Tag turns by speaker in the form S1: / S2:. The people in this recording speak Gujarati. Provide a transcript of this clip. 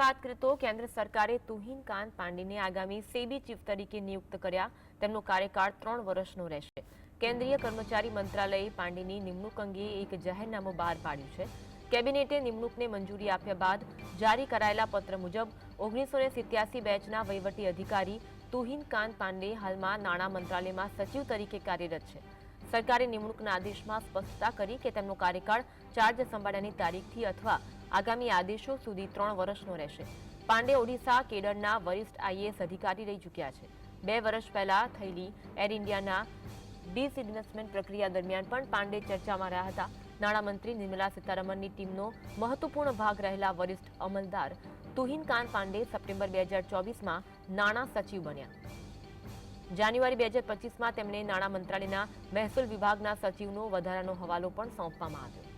S1: વાત કરીએ તો કેન્દ્ર સરકારે તુહિન કાંત પાંડેને આગામી સેબી ચીફ તરીકે નિયુક્ત કર્યા. તેમનો કાર્યકાળ ત્રણ વર્ષનો રહેશે. કેન્દ્રીય કર્મચારી મંત્રાલયે પાંડેની નિમણૂક અંગે એક જાહેરનામું બહાર પાડ્યું છે. કેબિનેટે નિમણૂકને મંજૂરી આપ્યા બાદ જારી કરાયેલા પત્ર મુજબ ઓગણીસો સિત્યાસી બેચના વહીવટી અધિકારી તુહિન કાંત પાંડે હાલમાં નાણાં મંત્રાલયમાં સચિવ તરીકે કાર્યરત છે. સરકારે નિમણૂકના આદેશમાં સ્પષ્ટતા કરી કે તેમનો કાર્યકાળ ચાર્જ સંભાળ્યાની તારીખથી અથવા આગામી આદેશો સુધી ત્રણ વર્ષનો રહેશે. પાંડે ઓડિશા, કેડરના વરિષ્ઠ આઈએએસ અધિકારી રહી ચૂક્યા છે. બે વર્ષ પહેલા થયેલી એર ઇન્ડિયાના ડિસઇન્વેસ્ટમેન્ટ પ્રક્રિયા દરમિયાન પણ પાંડે ચર્ચામાં રહ્યા હતા. નાણામંત્રી નિર્મલા સીતારમણની ટીમનો મહત્વપૂર્ણ ભાગ રહેલા વરિષ્ઠ અમલદાર તુહિન કાંત પાંડે સપ્ટેમ્બર બે હજાર ચોવીસમાં નાણાં સચિવ બન્યા. જાન્યુઆરી બે હજાર પચીસમાં તેમણે નાણાં મંત્રાલયના મહેસૂલ વિભાગના સચિવનો વધારાનો હવાલો પણ સોંપવામાં આવ્યો.